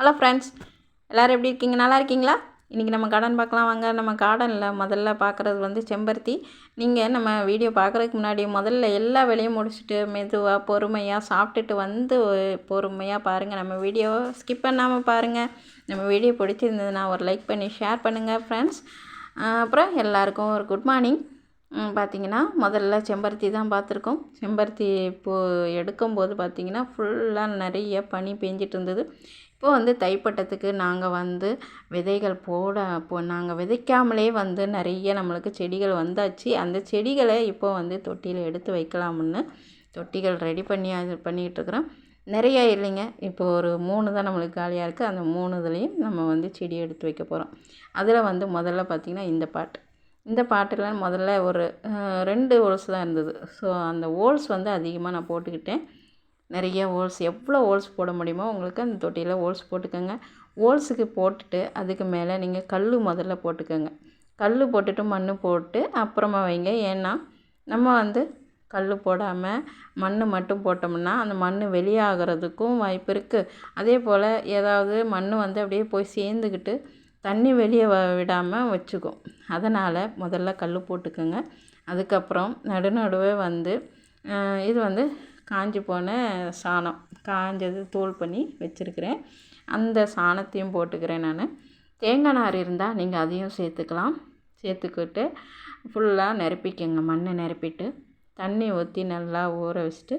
Hello friends எல்லோரும் எப்படி இருக்கீங்க? நல்லா இருக்கீங்களா? இன்றைக்கி நம்ம கார்டன் பார்க்கலாம். வாங்க நம்ம கார்டனில் முதல்ல பார்க்குறது வந்து செம்பருத்தி. நீங்கள் நம்ம வீடியோ பார்க்குறதுக்கு முன்னாடி முதல்ல எல்லா வேலையும் முடிச்சுட்டு மெதுவாக பொறுமையாக சாப்பிட்டுட்டு வந்து பொறுமையாக பாருங்கள் நம்ம வீடியோவை ஸ்கிப் பண்ணாமல் பாருங்கள் நம்ம வீடியோ பிடிச்சிருந்ததுன்னா ஒரு லைக் பண்ணி ஷேர் பண்ணுங்கள் ஃப்ரெண்ட்ஸ் அப்புறம் எல்லாருக்கும் ஒரு குட் மார்னிங் பார்த்திங்கன்னா முதல்ல செம்பருத்தி தான் பார்த்துருக்கோம் செம்பருத்தி பூ எடுக்கும்போது பார்த்திங்கன்னா ஃபுல்லாக நிறைய பனி பெஞ்சிட்டு இருந்தது இப்போ வந்து தைப்பட்டத்துக்கு நாங்கள் வந்து விதைகள் போட இப்போ நாங்கள் விதைக்காமலே வந்து நிறைய நம்மளுக்கு செடிகள் வந்தாச்சு. அந்த செடிகளை இப்போ வந்து தொட்டியில் எடுத்து வைக்கலாம்னு தொட்டிகள் ரெடி பண்ணி அது பண்ணிகிட்ருக்குறோம் நிறையா இல்லைங்க. இப்போ ஒரு மூணு தான் நம்மளுக்கு காலியாக இருக்குது அந்த மூணு இதுலேயும் நம்ம வந்து செடி எடுத்து வைக்க போகிறோம் அதில் வந்து முதல்ல பார்த்திங்கன்னா இந்த பாட்டு. இந்த பாட்டில் முதல்ல ஒரு ரெண்டு ஹோல்ஸ் தான் இருந்தது. ஸோ அந்த ஹோல்ஸ் வந்து அதிகமாக நான் போட்டுக்கிட்டேன். நிறைய ஹோல்ஸ் எவ்வளோ ஹோல்ஸ் போட முடியுமோ உங்களுக்கு அந்த தொட்டியில் ஹோல்ஸ் போட்டுக்கோங்க. ஹோல்ஸுக்கு போட்டுட்டு அதுக்கு மேலே நீங்கள் கல் முதல்ல போட்டுக்கோங்க. கல் போட்டுட்டு மண் போட்டு அப்புறமா வைங்க. ஏன்னா நம்ம வந்து கல் போடாமல் மண் மட்டும் போட்டோம்னா அந்த மண் வெளியாகிறதுக்கும் வாய்ப்பு இருக்குது அதே போல் ஏதாவது மண் வந்து அப்படியே போய் சேர்ந்துக்கிட்டு தண்ணி வெளியே வ விடாமல் வச்சுக்கும். அதனால் முதல்ல கல் போட்டுக்கோங்க. அதுக்கப்புறம் நடு நடுவே வந்து இது வந்து காஞ்சி போன சாணம். காஞ்சது தூள் பண்ணி வச்சுருக்கிறேன். அந்த சாணத்தையும் போட்டுக்கிறேன் நான். தேங்காய் நார் இருந்தால் நீங்கள் அதையும் சேர்த்துக்கலாம். சேர்த்துக்கிட்டு ஃபுல்லாக நிரப்பிக்கங்க மண்ணை நிரப்பிட்டு. தண்ணி ஊற்றி நல்லா ஊற வச்சுட்டு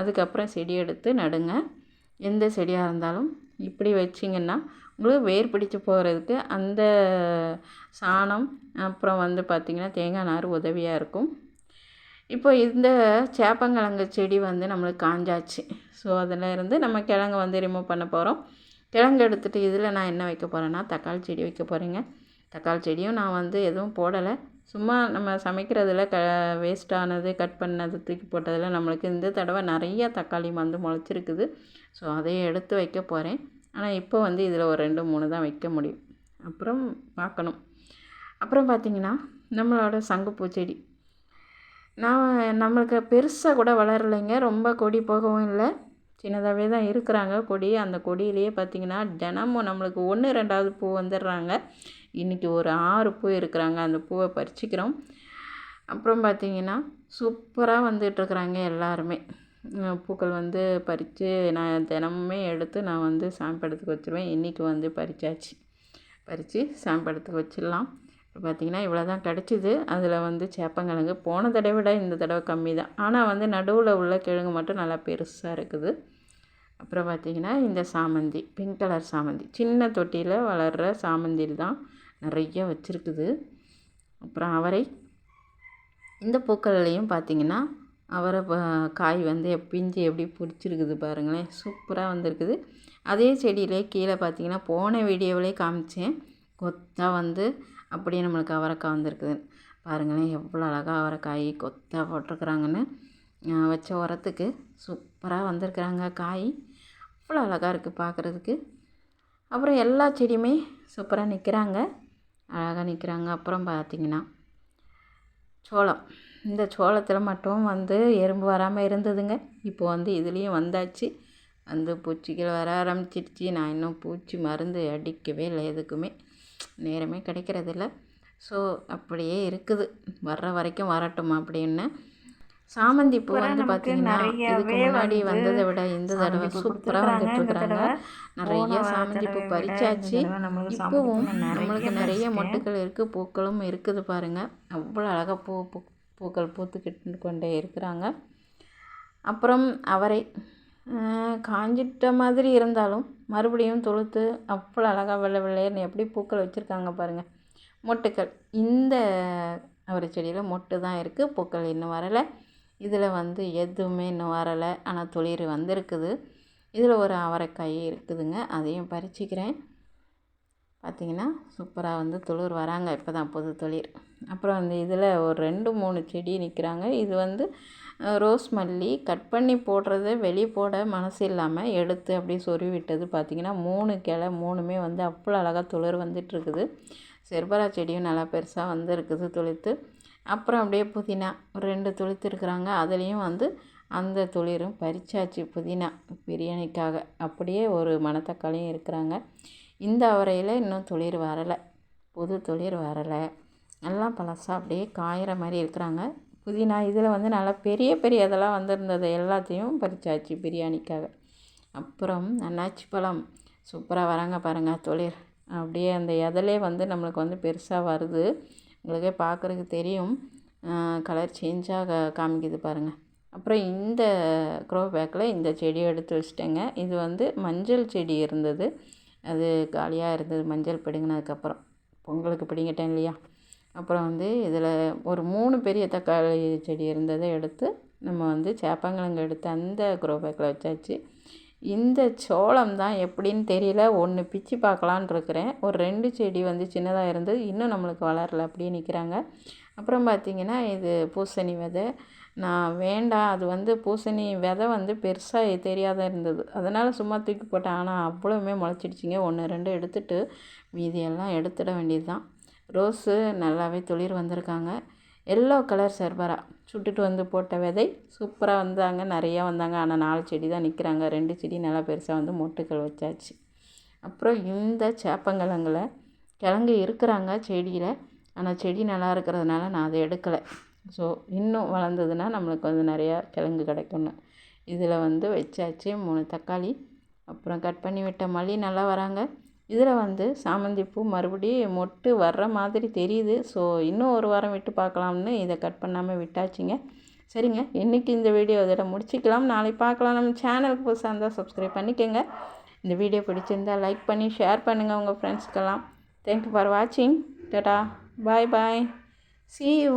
அதுக்கப்புறம் செடி எடுத்து நடுங்க. எந்த செடியாக இருந்தாலும் இப்படி வச்சிங்கன்னா உங்களுக்கு வேர் பிடிச்சி போகிறதுக்கு அந்த சாணம் அப்புறம் வந்து பார்த்திங்கன்னா தேங்காய் நார் உதவியாக இருக்கும். இப்போ இந்த சேப்பங்கிழங்கு செடி வந்து நம்மளுக்கு காஞ்சாச்சு. ஸோ அதில் இருந்து நம்ம கிழங்கு வந்து ரிமூவ் பண்ண போகிறோம் கிழங்கு எடுத்துகிட்டு இதில் நான் என்ன வைக்க போகிறேன்னா தக்காளி செடி வைக்க போகிறேங்க தக்காளி செடியும் நான் வந்து எதுவும் போடலை. சும்மா நம்ம சமைக்கிறதுல க வேஸ்ட்டானது கட் பண்ணது தூக்கி போட்டதில் நம்மளுக்கு இந்த தடவை நிறைய தக்காளி வந்து முளைச்சிருக்குது. ஸோ அதையும் எடுத்து வைக்க போகிறேன் ஆனால் இப்போ வந்து இதில் ஒரு ரெண்டு மூணு தான் வைக்க முடியும். அப்புறம் பார்க்கணும். அப்புறம் பார்த்திங்கன்னா நம்மளோட சங்குப்பூ செடி. நான் நம்மளுக்கு பெருசாக கூட வளரலைங்க. ரொம்ப கொடி போகவும் இல்லை. சின்னதாகவே தான் இருக்கிறாங்க. கொடி அந்த கொடியிலேயே பார்த்திங்கன்னா தினமும் நம்மளுக்கு ஒன்று ரெண்டாவது பூ வந்துடுறாங்க. இன்றைக்கி ஒரு ஆறு பூ இருக்கிறாங்க அந்த பூவை பறிச்சிக்கிறோம். அப்புறம் பார்த்திங்கன்னா சூப்பராக வந்துட்டுருக்குறாங்க எல்லாருமே. பூக்கள் வந்து பறித்து நான் தினமுமே எடுத்து நான் வந்து சாம்படத்துக்கு வச்சுருவேன். இன்றைக்கி வந்து பறித்தாச்சு பறித்து சாம்படத்துக்கு வச்சிடலாம். இப்போ பார்த்திங்கன்னா இவ்வளோ தான் கிடச்சிது. அதில் வந்து சேப்பங்கிழங்கு. போன தடவை விட இந்த தடவை கம்மி தான் ஆனால் வந்து நடுவில் உள்ள கிழங்கு மட்டும் நல்லா பெருசாக இருக்குது. அப்புறம் பார்த்திங்கன்னா இந்த சாமந்தி பிங்க் கலர் சாமந்தி. சின்ன தொட்டியில் வளர்கிற சாமந்தி தான் நிறைய வச்சுருக்குது. அப்புறம் அவரை இந்த பூக்கள்லேயும் பார்த்திங்கன்னா அவரை காய் வந்து பிஞ்சு எப்படி பிடிச்சிருக்குது பாருங்களேன். சூப்பராக வந்திருக்குது. அதே செடியிலே கீழே பார்த்திங்கன்னா போன வீடியோவிலே காமிச்சேன். கொத்தாக வந்து அப்படியே நம்மளுக்கு அவரைக்காய் வந்திருக்குது. பாருங்களேன் எவ்வளோ அழகாக அவரைக்காய் கொத்தாக போட்டிருக்குறாங்கன்னு வச்ச உரத்துக்கு சூப்பராக வந்திருக்குறாங்க காய். அவ்வளோ அழகாக இருக்குது பார்க்குறதுக்கு. அப்புறம் எல்லா செடியுமே சூப்பராக நிற்கிறாங்க அழகாக நிற்கிறாங்க அப்புறம் பார்த்திங்கன்னா சோளம். இந்த சோளத்தில் மட்டும் வந்து எறும்பு வராமல் இருந்ததுங்க. இப்போ வந்து இதுலேயும் வந்தாச்சு. வந்து பூச்சிகள் வர ஆரம்பிச்சிடுச்சு நான் இன்னும் பூச்சி மருந்து அடிக்கவே இல்லை எதுக்குமே. நேரமே கிடைக்கிறதில்ல. ஸோ அப்படியே இருக்குது. வர்ற வரைக்கும் வரட்டும் அப்படின்னு சாமந்தி பூ வந்து பார்த்தீங்கன்னா இதுக்கு முன்னாடி வந்ததை விட இந்த தடவை சூப்பராக வந்துட்டுருக்குறாங்க நிறைய சாமந்தி பூ பறிச்சாச்சு. இப்போவும் நம்மளுக்கு நிறைய மொட்டுக்கள் இருக்குது பூக்களும் இருக்குது பாருங்கள் அவ்வளோ அழகாக பூ பூ பூக்கள் பூத்துக்கிட்டு கொண்டே இருக்கிறாங்க. அப்புறம் அவரை காஞ்சிட்ட மாதிரி இருந்தாலும் மறுபடியும் தொழுத்து அவ்வளோ அழகாக வெள்ளை வெள்ளையர்னு எப்படி பூக்கள் வச்சுருக்காங்க பாருங்கள் மொட்டுக்கள். இந்த அவரை செடியில் மொட்டு தான் இருக்குது பூக்கள் இன்னும் வரலை. இதில் வந்து எதுவுமே இன்னும் வரலை. ஆனால் துளிர் வந்திருக்குது. இதில் ஒரு அவரைக்காய் இருக்குதுங்க. அதையும் பறிச்சிக்கிறேன். பார்த்திங்கன்னா சூப்பராக வந்து துளிர் வராங்க. இப்போ தான் புது துளிர். அப்புறம் வந்து இதில் ஒரு ரெண்டு மூணு செடி நிற்கிறாங்க. இது வந்து ரோஸ் மல்லி கட் பண்ணி போடுறது வெளியே போட மனசு இல்லாமல் எடுத்து அப்படியே சொருவி விட்டது. பார்த்திங்கன்னா மூணு கிளை மூணுமே வந்து அவ்வளோ அழகாக துளிர் வந்துட்டுருக்குது. செர்பரா செடியும் நல்லா பெருசாக வந்துருக்குது துளிர்த்து. அப்புறம் அப்படியே புதினா ஒரு ரெண்டு துளித்து இருக்கிறாங்க அதுலேயும் வந்து அந்த துளிரும் பறிச்சாச்சு புதினா பிரியாணிக்காக. அப்படியே ஒரு மணத்தக்காளியும் இருக்கிறாங்க. இந்த அவரையில் இன்னும் துளிர் வரலை. புது துளிர் வரலை. எல்லாம் பழசாக அப்படியே காயிற மாதிரி இருக்கிறாங்க. புதினா இதில் வந்து நல்லா பெரிய பெரிய இதெல்லாம் வந்திருந்தது. எல்லாத்தையும் பறிச்சாச்சு பிரியாணிக்காக. அப்புறம் அன்னாச்சி பழம். சூப்பராக வராங்க பாருங்கள் தொழில் அப்படியே அந்த இதிலே வந்து நம்மளுக்கு வந்து பெருசாக வருது. உங்களுக்கே பார்க்குறதுக்கு தெரியும். கலர் சேஞ்சாக காமிக்குது பாருங்கள் அப்புறம் இந்த க்ரோ பேக்கில் இந்த செடியை எடுத்து வச்சிட்டேங்க. இது வந்து மஞ்சள் செடி இருந்தது. அது காலியாக இருந்தது மஞ்சள் பிடுங்கினதுக்கப்புறம் பொங்கலுக்கு பிடிங்கிட்டேன் இல்லையா? அப்புறம் வந்து இதில் ஒரு மூணு பெரிய தக்காளி செடி இருந்ததை எடுத்து நம்ம வந்து சேப்பங்கிழங்கு எடுத்து அந்த க்ரோ பேக்கில் வச்சாச்சு. இந்த சோளம் தான் எப்படின்னு தெரியல. ஒன்று பிச்சு பார்க்கலான் இருக்கிறேன். ஒரு ரெண்டு செடி வந்து சின்னதாக இருந்தது இன்னும் நம்மளுக்கு வளரல அப்படியே நிற்கிறாங்க அப்புறம் பார்த்திங்கன்னா இது பூசணி விதை. நான் வேண்டாம். அது வந்து பூசணி விதை வந்து பெருசாக தெரியாத இருந்தது. அதனால் சும்மா தூக்கி போட்டேன். ஆனால் அவ்வளோவுமே முளைச்சிடுச்சிங்க. ஒன்று ரெண்டு எடுத்துட்டு மீதியெல்லாம் எடுத்துட வேண்டியது தான் ரோஸு நல்லாவே துளிர் வந்திருக்காங்க. எல்லோ கலர் செர்பரா சுட்டுட்டு வந்து போட்ட விதை சூப்பராக வந்தாங்க. நிறையா வந்தாங்க. ஆனால் நாலு செடி தான் நிற்கிறாங்க ரெண்டு செடி நல்லா பெருசாக வந்து மொட்டுக்கள் வச்சாச்சு. அப்புறம் இந்த சேப்பங்கிழங்கில் கிழங்கு இருக்கிறாங்க செடியில். ஆனால் செடி நல்லா இருக்கிறதுனால நான் அதை எடுக்கலை. ஸோ இன்னும் வளர்ந்ததுன்னா நம்மளுக்கு வந்து நிறையா கிழங்கு கிடைக்கணும். இதில் வந்து வச்சாச்சு மூணு தக்காளி. அப்புறம் கட் பண்ணி விட்ட மல்லி நல்லா வராங்க. இதில் வந்து சாமந்தி பூ மறுபடியும் மொட்டு வர்ற மாதிரி தெரியுது. ஸோ இன்னும் ஒரு வாரம் விட்டு பார்க்கலாம்னு இதை கட் பண்ணாமல் விட்டாச்சுங்க. சரிங்க இன்றைக்கி இந்த வீடியோ இதோட முடிச்சிக்கலாம். நாளைக்கு பார்க்கலாம். நம்ம சேனலுக்கு புதுசாக இருந்தால் சப்ஸ்கிரைப் பண்ணிக்கோங்க. இந்த வீடியோ பிடிச்சிருந்தால் லைக் பண்ணி ஷேர் பண்ணுங்கள் உங்கள் ஃப்ரெண்ட்ஸ்க்கெல்லாம் தேங்க்யூ ஃபார் வாட்சிங் டடா பாய் பாய் சி யூ